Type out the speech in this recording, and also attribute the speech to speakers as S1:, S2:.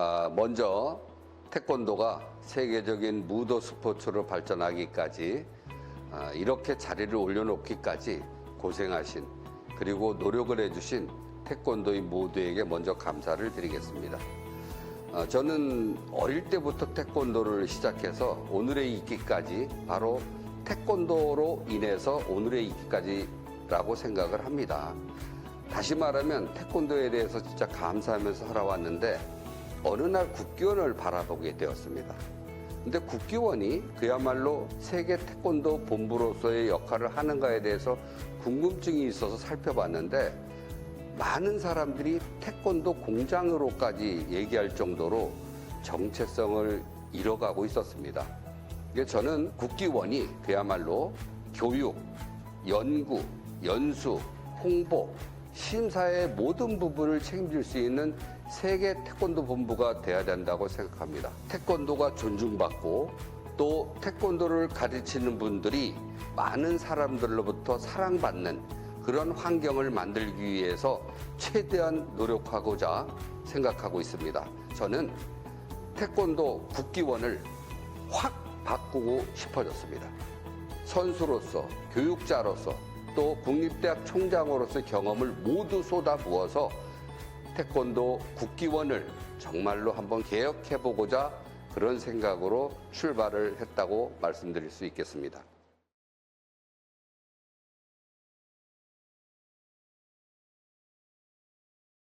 S1: 아, 먼저 태권도가 세계적인 무도 스포츠로 발전하기까지 아, 이렇게 자리를 올려놓기까지 고생하신 그리고 노력을 해주신 태권도인 모두에게 먼저 감사를 드리겠습니다. 어, 저는 어릴 때부터 태권도를 시작해서 오늘의 있기까지 바로 태권도로 인해서 오늘의 있기까지라고 생각을 합니다. 다시 말하면 태권도에 대해서 진짜 감사하면서 살아왔는데 어느 날 국기원을 바라보게 되었습니다. 근데 국기원이 그야말로 세계 태권도 본부로서의 역할을 하는가에 대해서 궁금증이 있어서 살펴봤는데 많은 사람들이 태권도 공장으로까지 얘기할 정도로 정체성을 잃어가고 있었습니다. 저는 국기원이 그야말로 교육, 연구, 연수, 홍보, 심사의 모든 부분을 책임질 수 있는 세계 태권도 본부가 돼야 된다고 생각합니다. 태권도가 존중받고 또 태권도를 가르치는 분들이 많은 사람들로부터 사랑받는 그런 환경을 만들기 위해서 최대한 노력하고자 생각하고 있습니다. 저는 태권도 국기원을 확 바꾸고 싶어졌습니다. 선수로서, 교육자로서, 또 국립대학 총장으로서 경험을 모두 쏟아부어서 태권도 국기원을 정말로 한번 개혁해보고자 그런 생각으로 출발을 했다고 말씀드릴 수 있겠습니다.